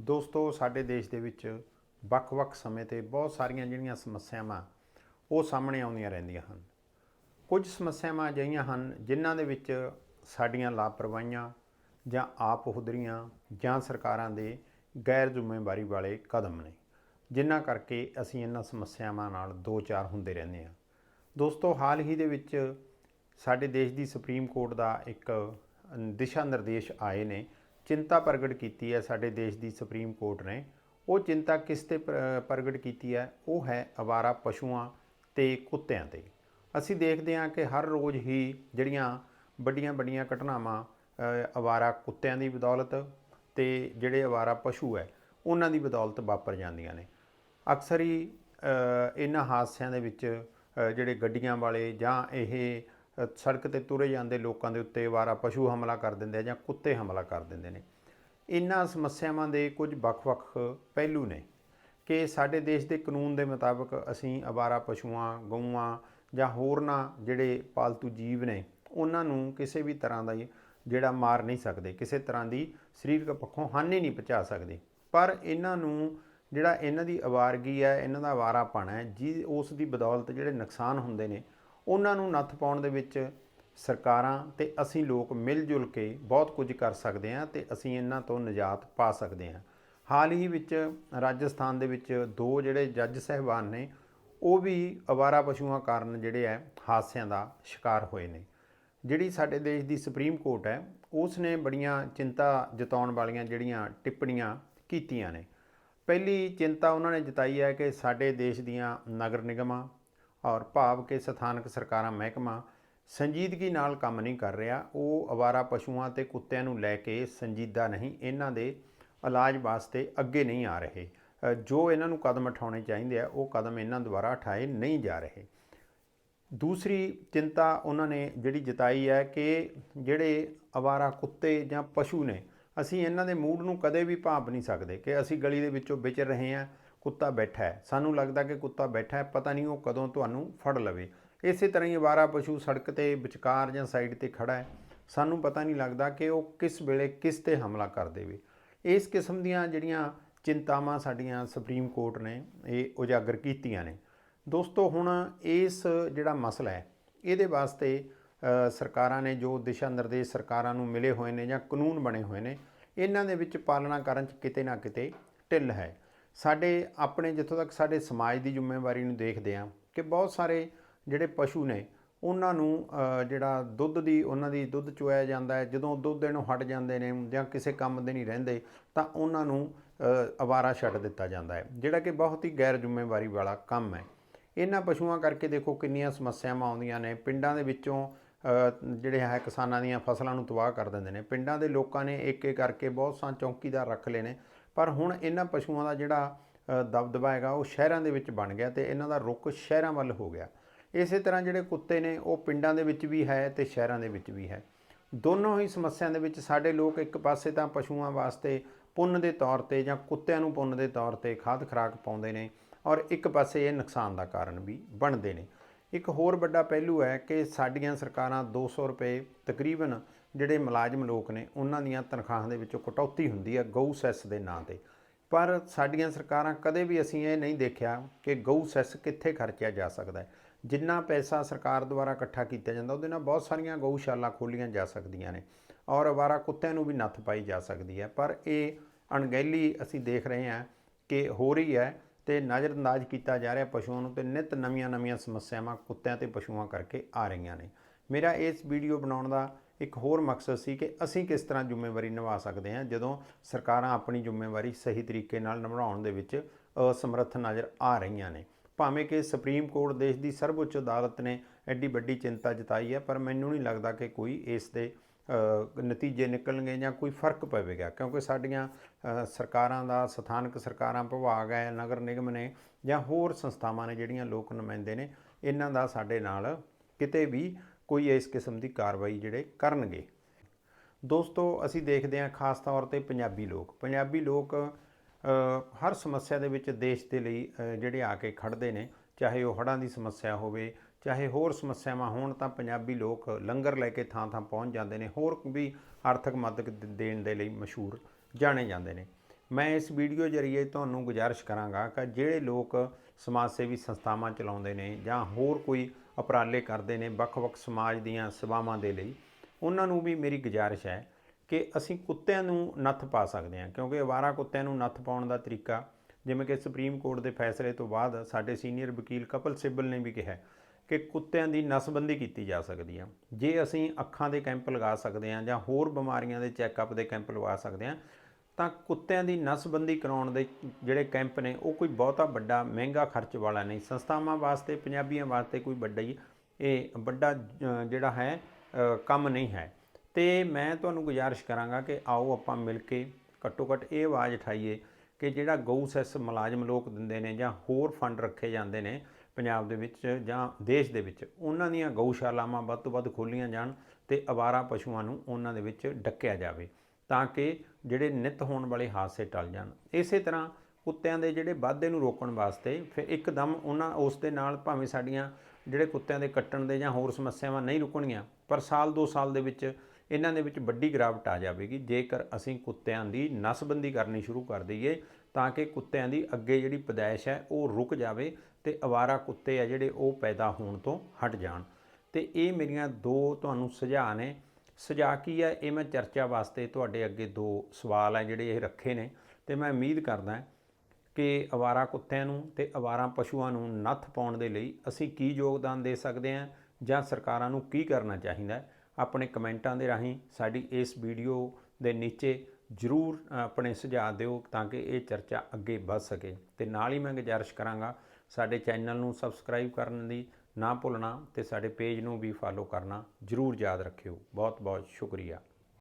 ਦੋਸਤੋ, ਸਾਡੇ ਦੇਸ਼ ਦੇ ਵਿੱਚ ਵੱਖ-ਵੱਖ ਸਮੇਂ ਤੇ ਬਹੁਤ ਸਾਰੀਆਂ ਜਿਹੜੀਆਂ ਸਮੱਸਿਆਵਾਂ ਉਹ ਸਾਹਮਣੇ ਆਉਂਦੀਆਂ ਰਹਿੰਦੀਆਂ ਹਨ। ਕੁਝ ਸਮੱਸਿਆਵਾਂ ਅਜਿਹੀਆਂ ਹਨ ਜਿਨ੍ਹਾਂ ਦੇ ਵਿੱਚ ਸਾਡੀਆਂ ਲਾਪਰਵਾਹੀਆਂ ਜਾਂ ਆਪ ਹੁਦਰੀਆਂ ਜਾਂ ਸਰਕਾਰਾਂ ਦੇ ਗੈਰ ਜ਼ਿੰਮੇਵਾਰੀ ਵਾਲੇ ਕਦਮ ਨੇ, ਜਿਨ੍ਹਾਂ ਕਰਕੇ ਅਸੀਂ ਇਹਨਾਂ ਸਮੱਸਿਆਵਾਂ ਨਾਲ ਦੋ ਚਾਰ ਹੁੰਦੇ ਰਹਿੰਦੇ ਹਾਂ। ਦੋਸਤੋ, ਹਾਲ ਹੀ ਦੇ ਵਿੱਚ ਸਾਡੇ ਦੇਸ਼ ਦੀ ਸੁਪਰੀਮ ਕੋਰਟ ਦਾ ਇੱਕ ਦਿਸ਼ਾ ਨਿਰਦੇਸ਼ ਆਏ ਨੇ ਚਿੰਤਾ ਪ੍ਰਗਟ ਕੀਤੀ ਹੈ ਸਾਡੇ ਦੇਸ਼ ਦੀ ਸੁਪਰੀਮ ਕੋਰਟ ਨੇ। ਉਹ ਚਿੰਤਾ ਕਿਸ ਤੇ ਪ੍ਰਗਟ ਕੀਤੀ ਹੈ? ਉਹ ਹੈ ਅਵਾਰਾ ਪਸ਼ੂਆਂ ਤੇ ਕੁੱਤਿਆਂ ਤੇ। ਅਸੀਂ ਦੇਖਦੇ ਹਾਂ ਕਿ ਹਰ ਰੋਜ਼ ਹੀ ਜਿਹੜੀਆਂ ਵੱਡੀਆਂ ਵੱਡੀਆਂ ਘਟਨਾਵਾਂ ਅਵਾਰਾ ਕੁੱਤਿਆਂ ਦੀ ਬਦੌਲਤ ਤੇ ਜਿਹੜੇ ਅਵਾਰਾ ਪਸ਼ੂ ਹੈ, ਉਹਨਾਂ ਦੀ ਬਦੌਲਤ ਵਾਪਰ ਜਾਂਦੀਆਂ ਨੇ। ਅਕਸਰ ਹੀ ਇਹਨਾਂ ਹਾਦਸਿਆਂ ਦੇ ਵਿੱਚ ਜਿਹੜੇ ਗੱਡੀਆਂ ਵਾਲੇ ਜਾਂ ਇਹ ਸੜਕ ਤੇ ਤੁਰੇ ਜਾਂਦੇ ਲੋਕਾਂ ਦੇ ਉੱਤੇ ਵਾਰਾ ਪਸ਼ੂ ਹਮਲਾ ਕਰ ਦਿੰਦੇ ਆ ਜਾਂ ਕੁੱਤੇ ਹਮਲਾ ਕਰ ਦਿੰਦੇ ਨੇ। ਇਹਨਾਂ ਸਮੱਸਿਆਵਾਂ ਦੇ ਕੁਝ ਵੱਖ-ਵੱਖ ਪਹਿਲੂ ਨੇ ਕਿ ਸਾਡੇ ਦੇਸ਼ ਦੇ ਕਾਨੂੰਨ ਦੇ ਮੁਤਾਬਕ ਅਸੀਂ ਅਵਾਰਾ ਪਸ਼ੂਆਂ, ਗਊਆਂ ਜਾਂ ਹੋਰਨਾਂ ਜਿਹੜੇ ਪਾਲਤੂ ਜੀਵ ਨੇ ਉਹਨਾਂ ਨੂੰ ਕਿਸੇ ਵੀ ਤਰ੍ਹਾਂ ਦਾ ਜਿਹੜਾ ਮਾਰ ਨਹੀਂ ਸਕਦੇ, ਕਿਸੇ ਤਰ੍ਹਾਂ ਦੀ ਸਰੀਰਕ ਪੱਖੋਂ ਹਾਨੀ ਨਹੀਂ ਪਹੁੰਚਾ ਸਕਦੇ। ਪਰ ਇਹਨਾਂ ਨੂੰ ਜਿਹੜਾ ਇਹਨਾਂ ਦੀ ਅਵਾਰਗੀ ਹੈ ਇਹਨਾਂ ਦਾ ਅਵਾਰਾਪਣ ਹੈ, ਜੀ, ਉਸ ਦੀ ਬਦੌਲਤ ਜਿਹੜੇ ਨੁਕਸਾਨ ਹੁੰਦੇ ਨੇ ਉਹਨਾਂ ਨੂੰ ਨੱਥ ਪਾਉਣ ਦੇ ਵਿੱਚ ਸਰਕਾਰਾਂ ਤੇ ਅਸੀਂ ਲੋਕ ਮਿਲ ਜੁਲ ਕੇ ਬਹੁਤ ਕੁਝ ਕਰ ਸਕਦੇ ਹਾਂ ਤੇ ਅਸੀਂ ਇਹਨਾਂ ਤੋਂ ਨਿਜਾਤ ਪਾ ਸਕਦੇ ਹਾਂ। ਹਾਲ ਹੀ ਵਿੱਚ ਰਾਜਸਥਾਨ ਦੇ ਵਿੱਚ ਦੋ ਜਿਹੜੇ ਜੱਜ ਸਹਿਬਾਨ ਨੇ, ਉਹ ਵੀ ਅਵਾਰਾ ਪਸ਼ੂਆਂ ਕਾਰਨ ਜਿਹੜੇ ਹੈ ਹਾਦਸਿਆਂ ਦਾ ਸ਼ਿਕਾਰ ਹੋਏ ਨੇ। ਜਿਹੜੀ ਸਾਡੇ ਦੇਸ਼ ਦੀ ਸੁਪਰੀਮ ਕੋਰਟ ਹੈ, ਉਸ ਨੇ ਬੜੀਆਂ ਚਿੰਤਾ ਜਤਾਉਣ ਵਾਲੀਆਂ ਜਿਹੜੀਆਂ ਟਿੱਪਣੀਆਂ ਕੀਤੀਆਂ ਨੇ। ਪਹਿਲੀ ਚਿੰਤਾ ਉਹਨਾਂ ਨੇ ਜਤਾਈ ਹੈ ਕਿ ਸਾਡੇ ਦੇਸ਼ ਦੀਆਂ ਨਗਰ ਨਿਗਮਾਂ ਔਰ ਭਾਵ ਕਿ ਸਥਾਨਕ ਸਰਕਾਰਾਂ ਮਹਿਕਮਾ ਸੰਜੀਦਗੀ ਨਾਲ ਕੰਮ ਨਹੀਂ ਕਰ ਰਿਹਾ, ਉਹ ਅਵਾਰਾ ਪਸ਼ੂਆਂ ਤੇ ਕੁੱਤਿਆਂ ਨੂੰ ਲੈ ਕੇ ਸੰਜੀਦਾ ਨਹੀਂ, ਇਹਨਾਂ ਦੇ ਇਲਾਜ ਵਾਸਤੇ ਅੱਗੇ ਨਹੀਂ ਆ ਰਹੇ। ਜੋ ਇਹਨਾਂ ਨੂੰ ਕਦਮ ਉਠਾਉਣੇ ਚਾਹੀਦੇ ਆ, ਉਹ ਕਦਮ ਇਹਨਾਂ ਦੁਆਰਾ ਉਠਾਏ ਨਹੀਂ ਜਾ ਰਹੇ। ਦੂਸਰੀ ਚਿੰਤਾ ਉਹਨਾਂ ਨੇ ਜਿਹੜੀ ਜਤਾਈ ਹੈ ਕਿ ਜਿਹੜੇ ਅਵਾਰਾ ਕੁੱਤੇ ਜਾਂ ਪਸ਼ੂ ਨੇ, ਅਸੀਂ ਇਹਨਾਂ ਦੇ ਮੂਡ ਨੂੰ ਕਦੇ ਵੀ ਭਾਂਪ ਨਹੀਂ ਸਕਦੇ ਕਿ ਅਸੀਂ ਗਲੀ ਦੇ ਵਿੱਚੋਂ ਵਿਚਰ ਰਹੇ ਹਾਂ ਕੁੱਤਾ ਬੈਠਾ ਹੈ। ਸਾਨੂੰ ਲੱਗਦਾ ਕਿ ਕੁੱਤਾ ਬੈਠਾ ਹੈ, ਪਤਾ ਨਹੀਂ ਉਹ ਕਦੋਂ ਤੁਹਾਨੂੰ ਫੜ ਲਵੇ। ਇਸੇ ਤਰ੍ਹਾਂ ਹੀ ਅਵਾਰਾ ਪਸ਼ੂ ਸੜਕ ਤੇ, ਵਿਚਕਾਰ ਜਾਂ ਸਾਈਡ ਤੇ ਖੜਾ ਹੈ। ਸਾਨੂੰ ਪਤਾ ਨਹੀਂ ਲੱਗਦਾ ਕਿ ਉਹ ਕਿਸ ਵੇਲੇ ਕਿਸ ਤੇ ਹਮਲਾ ਕਰ ਦੇਵੇ। ਇਸ ਕਿਸਮ ਦੀਆਂ ਜਿਹੜੀਆਂ ਚਿੰਤਾਵਾਂ ਸਾਡੀਆਂ ਸੁਪਰੀਮ ਕੋਰਟ ਨੇ, ਇਹ ਉਜਾਗਰ ਕੀਤੀਆਂ ਨੇ। ਦੋਸਤੋ, ਹੁਣ ਇਸ ਜਿਹੜਾ ਮਸਲਾ ਹੈ, ਇਹਦੇ ਵਾਸਤੇ ਸਰਕਾਰਾਂ ਨੇ ਜੋ ਦਿਸ਼ਾ ਨਿਰਦੇਸ਼ ਸਰਕਾਰਾਂ ਨੂੰ ਮਿਲੇ ਹੋਏ ਨੇ ਜਾਂ ਕਾਨੂੰਨ ਬਣੇ ਹੋਏ ਨੇ, ਇਹਨਾਂ ਦੇ ਵਿੱਚ ਪਾਲਣਾ ਕਰਨ 'ਚ ਕਿਤੇ ਨਾ ਕਿਤੇ ਢਿੱਲ ਹੈ। ਸਾਡੇ ਆਪਣੇ ਜਿੱਥੋਂ ਤੱਕ ਸਾਡੇ ਸਮਾਜ ਦੀ ਜ਼ਿੰਮੇਵਾਰੀ ਨੂੰ ਦੇਖਦੇ ਹਾਂ ਕਿ ਬਹੁਤ ਸਾਰੇ ਜਿਹੜੇ ਪਸ਼ੂ ਨੇ, ਉਹਨਾਂ ਨੂੰ ਜਿਹੜਾ ਦੁੱਧ ਦੀ, ਉਹਨਾਂ ਦੀ ਦੁੱਧ ਚੋਇਆ ਜਾਂਦਾ ਹੈ। ਜਦੋਂ ਦੁੱਧ ਦੇਣੋਂ ਹਟ ਜਾਂਦੇ ਨੇ ਜਾਂ ਕਿਸੇ ਕੰਮ ਦੇ ਨਹੀਂ ਰਹਿੰਦੇ, ਤਾਂ ਉਹਨਾਂ ਨੂੰ ਅਵਾਰਾ ਛੱਡ ਦਿੱਤਾ ਜਾਂਦਾ ਹੈ, ਜਿਹੜਾ ਕਿ ਬਹੁਤ ਹੀ ਗੈਰ ਜ਼ਿੰਮੇਵਾਰੀ ਵਾਲਾ ਕੰਮ ਹੈ। ਇਹਨਾਂ ਪਸ਼ੂਆਂ ਕਰਕੇ ਦੇਖੋ ਕਿੰਨੀਆਂ ਸਮੱਸਿਆਵਾਂ ਆਉਂਦੀਆਂ ਨੇ। ਪਿੰਡਾਂ ਦੇ ਵਿੱਚੋਂ ਜਿਹੜੇ ਹੈ ਕਿਸਾਨਾਂ ਦੀਆਂ ਫਸਲਾਂ ਨੂੰ ਤਬਾਹ ਕਰ ਦਿੰਦੇ ਨੇ। ਪਿੰਡਾਂ ਦੇ ਲੋਕਾਂ ਨੇ ਇੱਕ ਇੱਕ ਕਰਕੇ ਬਹੁਤ ਸਾਂ ਚੌਕੀਦਾਰ ਰੱਖ ਲਏ ਨੇ। ਪਰ ਹੁਣ ਇਹਨਾਂ ਪਸ਼ੂਆਂ ਦਾ ਜਿਹੜਾ ਦਬਦਬਾ ਹੈਗਾ, ਉਹ ਸ਼ਹਿਰਾਂ ਦੇ ਵਿੱਚ ਬਣ ਗਿਆ ਤੇ ਇਹਨਾਂ ਦਾ ਰੁੱਖ ਸ਼ਹਿਰਾਂ ਵੱਲ ਹੋ ਗਿਆ। ਇਸੇ ਤਰ੍ਹਾਂ ਜਿਹੜੇ ਕੁੱਤੇ ਨੇ, ਉਹ ਪਿੰਡਾਂ ਦੇ ਵਿੱਚ ਵੀ ਹੈ ਤੇ ਸ਼ਹਿਰਾਂ ਦੇ ਵਿੱਚ ਵੀ ਹੈ। ਦੋਨੋਂ ਹੀ ਸਮੱਸਿਆ ਦੇ ਵਿੱਚ ਸਾਡੇ ਲੋਕ ਇੱਕ ਪਾਸੇ ਤਾਂ ਪਸ਼ੂਆਂ ਵਾਸਤੇ ਪੁੰਨ ਦੇ ਤੌਰ ਤੇ ਜਾਂ ਕੁੱਤਿਆਂ ਨੂੰ ਪੁੰਨ ਦੇ ਤੌਰ ਤੇ ਖਾਦ ਖਰਾਕ ਪਾਉਂਦੇ ਨੇ ਔਰ ਇੱਕ ਪਾਸੇ ਇਹ ਨੁਕਸਾਨ ਦਾ ਕਾਰਨ ਵੀ ਬਣਦੇ ਨੇ। ਇੱਕ ਹੋਰ ਵੱਡਾ ਪਹਿਲੂ ਹੈ ਕਿ ਸਾਡੀਆਂ ਸਰਕਾਰਾਂ 200 ਰੁਪਏ ਤਕਰੀਬਨ ਜਿਹੜੇ ਮੁਲਾਜ਼ਮ ਲੋਕ ਨੇ, ਉਹਨਾਂ ਦੀਆਂ ਤਨਖਾਹਾਂ ਦੇ ਵਿੱਚੋਂ ਕਟੌਤੀ ਹੁੰਦੀ ਹੈ ਗਊ ਸੈਸ ਦੇ ਨਾਂ ਤੇ। ਪਰ ਸਾਡੀਆਂ ਸਰਕਾਰਾਂ ਕਦੇ ਵੀ ਅਸੀਂ ਇਹ ਨਹੀਂ ਦੇਖਿਆ ਕਿ ਗਊ ਸੈਸ ਕਿੱਥੇ ਖਰਚਿਆ ਜਾ ਸਕਦਾ ਹੈ। ਜਿੰਨਾ ਪੈਸਾ ਸਰਕਾਰ ਦੁਆਰਾ ਇਕੱਠਾ ਕੀਤਾ ਜਾਂਦਾ, ਉਹਦੇ ਨਾਲ ਬਹੁਤ ਸਾਰੀਆਂ ਗਊਸ਼ਾਲਾ ਖੋਲੀਆਂ ਜਾ ਸਕਦੀਆਂ ਨੇ ਔਰ ਅਵਾਰਾ ਕੁੱਤਿਆਂ ਨੂੰ ਵੀ ਨੱਥ ਪਾਈ ਜਾ ਸਕਦੀ ਹੈ। ਪਰ ਇਹ ਅਣਗਹਿਲੀ ਅਸੀਂ ਦੇਖ ਰਹੇ ਹਾਂ ਕਿ ਹੋ ਰਹੀ ਹੈ ਤੇ ਨਜ਼ਰਅੰਦਾਜ਼ ਕੀਤਾ ਜਾ ਰਿਹਾ ਪਸ਼ੂਆਂ ਨੂੰ ਤੇ ਨਿਤ ਨਵੀਆਂ-ਨਵੀਆਂ ਸਮੱਸਿਆਵਾਂ ਕੁੱਤਿਆਂ ਤੇ ਪਸ਼ੂਆਂ ਕਰਕੇ ਆ ਰਹੀਆਂ ਨੇ। ਮੇਰਾ ਇਸ ਵੀਡੀਓ ਬਣਾਉਣ ਦਾ ਇੱਕ ਹੋਰ ਮਕਸਦ ਸੀ ਕਿ ਅਸੀਂ ਕਿਸ ਤਰ੍ਹਾਂ ਜ਼ਿੰਮੇਵਾਰੀ ਨਿਭਾ ਸਕਦੇ ਹਾਂ ਜਦੋਂ ਸਰਕਾਰਾਂ ਆਪਣੀ ਜ਼ਿੰਮੇਵਾਰੀ ਸਹੀ ਤਰੀਕੇ ਨਾਲ ਨਿਭਾਉਣ ਦੇ ਵਿੱਚ ਅਸਮਰੱਥ ਨਜ਼ਰ ਆ ਰਹੀਆਂ ਨੇ। ਭਾਵੇਂ ਕਿ ਸੁਪਰੀਮ ਕੋਰਟ ਦੇਸ਼ ਦੀ ਸਰਵਉੱਚ ਅਦਾਲਤ ਨੇ ਐਡੀ ਵੱਡੀ ਚਿੰਤਾ ਜਤਾਈ ਹੈ, ਪਰ ਮੈਨੂੰ ਨਹੀਂ ਲੱਗਦਾ ਕਿ ਕੋਈ ਇਸ ਦੇ ਨਤੀਜੇ ਨਿਕਲਣਗੇ ਜਾਂ ਕੋਈ ਫ਼ਰਕ ਪਵੇਗਾ, ਕਿਉਂਕਿ ਸਾਡੀਆਂ ਸਰਕਾਰਾਂ ਦਾ, ਸਥਾਨਕ ਸਰਕਾਰਾਂ, ਵਿਭਾਗ ਹੈ, ਨਗਰ ਨਿਗਮ ਨੇ ਜਾਂ ਹੋਰ ਸੰਸਥਾਵਾਂ ਨੇ ਜਿਹੜੀਆਂ ਲੋਕ ਨੁਮਾਇੰਦੇ ਨੇ, ਇਹਨਾਂ ਦਾ ਸਾਡੇ ਨਾਲ ਕਿਤੇ ਵੀ ਕੋਈ ਇਸ ਕਿਸਮ ਦੀ ਕਾਰਵਾਈ ਜਿਹੜੇ ਕਰਨਗੇ। ਦੋਸਤੋ, ਅਸੀਂ ਦੇਖਦੇ ਹਾਂ ਖਾਸ ਤੌਰ ਤੇ ਪੰਜਾਬੀ ਲੋਕ। ਪੰਜਾਬੀ ਲੋਕ ਹਰ ਸਮੱਸਿਆ ਦੇ ਵਿੱਚ ਦੇਸ਼ ਦੇ ਲਈ ਜਿਹੜੇ ਆ ਕੇ ਖੜਦੇ ਨੇ, ਚਾਹੇ ਉਹ ਹੜ੍ਹਾਂ ਦੀ ਸਮੱਸਿਆ ਹੋਵੇ, ਚਾਹੇ ਹੋਰ ਸਮੱਸਿਆਵਾਂ ਹੋਣ ਤਾਂ ਪੰਜਾਬੀ ਲੋਕ ਲੰਗਰ ਲੈ ਕੇ ਥਾਂ ਥਾਂ ਪਹੁੰਚ ਜਾਂਦੇ ਨੇ, ਹੋਰ ਵੀ ਆਰਥਿਕ ਮਦਦ ਦੇਣ ਦੇ ਲਈ ਮਸ਼ਹੂਰ ਜਾਣੇ ਜਾਂਦੇ ਨੇ। ਮੈਂ ਇਸ ਵੀਡੀਓ ਜਰੀਏ ਤੁਹਾਨੂੰ ਗੁਜ਼ਾਰਿਸ਼ ਕਰਾਂਗਾ ਕਿ ਜਿਹੜੇ ਲੋਕ ਸਮਾਜ ਸੇਵੀ ਸੰਸਥਾਵਾਂ ਚਲਾਉਂਦੇ ਨੇ ਜਾਂ ਹੋਰ ਕੋਈ ਉਪਰਾਲੇ ਕਰਦੇ ਨੇ ਵੱਖ-ਵੱਖ ਸਮਾਜ ਦੀਆਂ ਸੇਵਾਵਾਂ ਦੇ ਲਈ, ਉਹਨਾਂ ਨੂੰ ਵੀ ਮੇਰੀ ਗੁਜ਼ਾਰਿਸ਼ ਹੈ ਕਿ ਅਸੀਂ ਕੁੱਤਿਆਂ ਨੂੰ ਨੱਥ ਪਾ ਸਕਦੇ ਹਾਂ, ਕਿਉਂਕਿ ਅਵਾਰਾ ਕੁੱਤਿਆਂ ਨੂੰ ਨੱਥ ਪਾਉਣ ਦਾ ਤਰੀਕਾ ਜਿਵੇਂ ਕਿ ਸੁਪਰੀਮ ਕੋਰਟ ਦੇ ਫੈਸਲੇ ਤੋਂ ਬਾਅਦ ਸਾਡੇ ਸੀਨੀਅਰ ਵਕੀਲ ਕਪਲ ਸਿੱਬਲ ਨੇ ਵੀ ਕਿਹਾ ਕਿ ਕੁੱਤਿਆਂ ਦੀ ਨਸਬੰਦੀ ਕੀਤੀ ਜਾ ਸਕਦੀ ਆ। ਜੇ ਅਸੀਂ ਅੱਖਾਂ ਦੇ ਕੈਂਪ ਲਗਾ ਸਕਦੇ ਹਾਂ ਜਾਂ ਹੋਰ ਬਿਮਾਰੀਆਂ ਦੇ ਚੈੱਕਅਪ ਦੇ ਕੈਂਪ ਲਗਾ ਸਕਦੇ ਹਾਂ ਤਾਂ ਕੁੱਤਿਆਂ ਦੀ ਨਸਬੰਦੀ ਕਰਾਉਣ ਦੇ ਜਿਹੜੇ ਕੈਂਪ ਨੇ, ਉਹ ਕੋਈ ਬਹੁਤਾ ਵੱਡਾ ਮਹਿੰਗਾ ਖਰਚ ਵਾਲਾ ਨਹੀਂ। ਸੰਸਥਾਵਾਂ ਵਾਸਤੇ, ਪੰਜਾਬੀਆਂ ਵਾਸਤੇ ਕੋਈ ਵੱਡਾ ਹੀ, ਇਹ ਵੱਡਾ ਜਿਹੜਾ ਹੈ ਕੰਮ ਨਹੀਂ ਹੈ। ਤੇ ਮੈਂ ਤੁਹਾਨੂੰ ਗੁਜ਼ਾਰਿਸ਼ ਕਰਾਂਗਾ ਕਿ ਆਓ ਆਪਾਂ ਮਿਲ ਕੇ ਘੱਟੋ ਘੱਟ ਇਹ ਆਵਾਜ਼ ਉਠਾਈਏ ਕਿ ਜਿਹੜਾ ਗਊ ਸੈਸ ਮੁਲਾਜ਼ਮ ਲੋਕ ਦਿੰਦੇ ਨੇ ਜਾਂ ਹੋਰ ਫੰਡ ਰੱਖੇ ਜਾਂਦੇ ਨੇ ਪੰਜਾਬ ਦੇ ਵਿੱਚ ਜਾਂ ਦੇਸ਼ ਦੇ ਵਿੱਚ, ਉਹਨਾਂ ਦੀਆਂ ਗਊਸ਼ਾਲਾਵਾਂ ਵੱਧ ਤੋਂ ਵੱਧ ਖੋਲੀਆਂ ਜਾਣ ਤੇ ਅਵਾਰਾ ਪਸ਼ੂਆਂ ਨੂੰ ਉਹਨਾਂ ਦੇ ਵਿੱਚ ਡੱਕਿਆ ਜਾਵੇ। ਤਾਂ ਕਿ ਜਿਹੜੇ ਨਿਤ ਹੋਣ ਵਾਲੇ ਹਾਦਸੇ ਟਲ ਜਾਣ। ਇਸੇ ਤਰ੍ਹਾਂ ਕੁੱਤਿਆਂ ਦੇ ਜਿਹੜੇ ਵਾਧੇ ਨੂੰ ਰੋਕਣ ਵਾਸਤੇ ਫਿਰ ਇੱਕਦਮ ਉਹਨਾਂ ਉਸ ਦੇ ਨਾਲ ਭਾਵੇਂ ਸਾਡੀਆਂ ਜਿਹੜੇ ਕੁੱਤਿਆਂ ਦੇ ਕੱਟਣ ਦੇ ਜਾਂ ਹੋਰ ਸਮੱਸਿਆਵਾਂ ਨਹੀਂ ਰੁਕਣਗੀਆਂ, ਪਰ ਸਾਲ 2 ਸਾਲ ਦੇ ਵਿੱਚ ਇਹਨਾਂ ਦੇ ਵਿੱਚ ਵੱਡੀ ਗਿਰਾਵਟ ਆ ਜਾਵੇਗੀ। ਜੇਕਰ ਅਸੀਂ ਕੁੱਤਿਆਂ ਦੀ ਨਸਬੰਦੀ ਕਰਨੀ ਸ਼ੁਰੂ ਕਰ ਦਈਏ ਤਾਂ ਕਿ ਕੁੱਤਿਆਂ ਦੀ ਅੱਗੇ ਜਿਹੜੀ ਪਦਾਇਸ਼ ਹੈ ਉਹ ਰੁਕ ਜਾਵੇ ਤੇ ਅਵਾਰਾ ਕੁੱਤੇ ਆ ਜਿਹੜੇ ਉਹ ਪੈਦਾ ਹੋਣ ਤੋਂ ਹਟ ਜਾਣ। ਤੇ ਇਹ ਮੇਰੀਆਂ ਦੋ ਤੁਹਾਨੂੰ ਸੁਝਾਅ ਨੇ। ਸੁਝਾਅ ਕੀ ਹੈ? ਇਹ ਮੈਂ ਚਰਚਾ ਵਾਸਤੇ ਤੁਹਾਡੇ ਅੱਗੇ ਦੋ ਸਵਾਲ ਹੈ ਜਿਹੜੇ ਇਹ ਰੱਖੇ ਨੇ ਤੇ ਮੈਂ ਉਮੀਦ ਕਰਦਾ ਕਿ ਅਵਾਰਾ ਕੁੱਤਿਆਂ ਨੂੰ ਤੇ ਅਵਾਰਾ ਪਸ਼ੂਆਂ ਨੂੰ ਨੱਥ ਪਾਉਣ ਦੇ ਲਈ ਅਸੀਂ ਕੀ ਯੋਗਦਾਨ ਦੇ ਸਕਦੇ ਹਾਂ ਜਾਂ ਸਰਕਾਰਾਂ ਨੂੰ ਕੀ ਕਰਨਾ ਚਾਹੀਦਾ ਹੈ? ਆਪਣੇ ਕਮੈਂਟਾਂ ਦੇ ਰਾਹੀਂ ਸਾਡੀ ਇਸ ਵੀਡੀਓ ਦੇ ਨੀਚੇ ਜਰੂਰ ਆਪਣੇ ਸੁਝਾਅ ਦਿਓ ਤਾਂ ਕਿ ਇਹ ਚਰਚਾ ਅੱਗੇ ਵਧ ਸਕੇ। ਤੇ ਨਾਲ ਹੀ ਮੈਂ ਗੁਜ਼ਾਰਿਸ਼ ਕਰਾਂਗਾ, ਸਾਡੇ ਚੈਨਲ ਨੂੰ ਸਬਸਕ੍ਰਾਈਬ ਕਰਨ ਦੀ ਨਾ ਭੁੱਲਣਾ ਤੇ ਸਾਡੇ ਪੇਜ ਨੂੰ ਵੀ ਫਾਲੋ ਕਰਨਾ, ਜਰੂਰ ਯਾਦ ਰੱਖਿਓ। ਬਹੁਤ ਬਹੁਤ ਸ਼ੁਕਰੀਆ।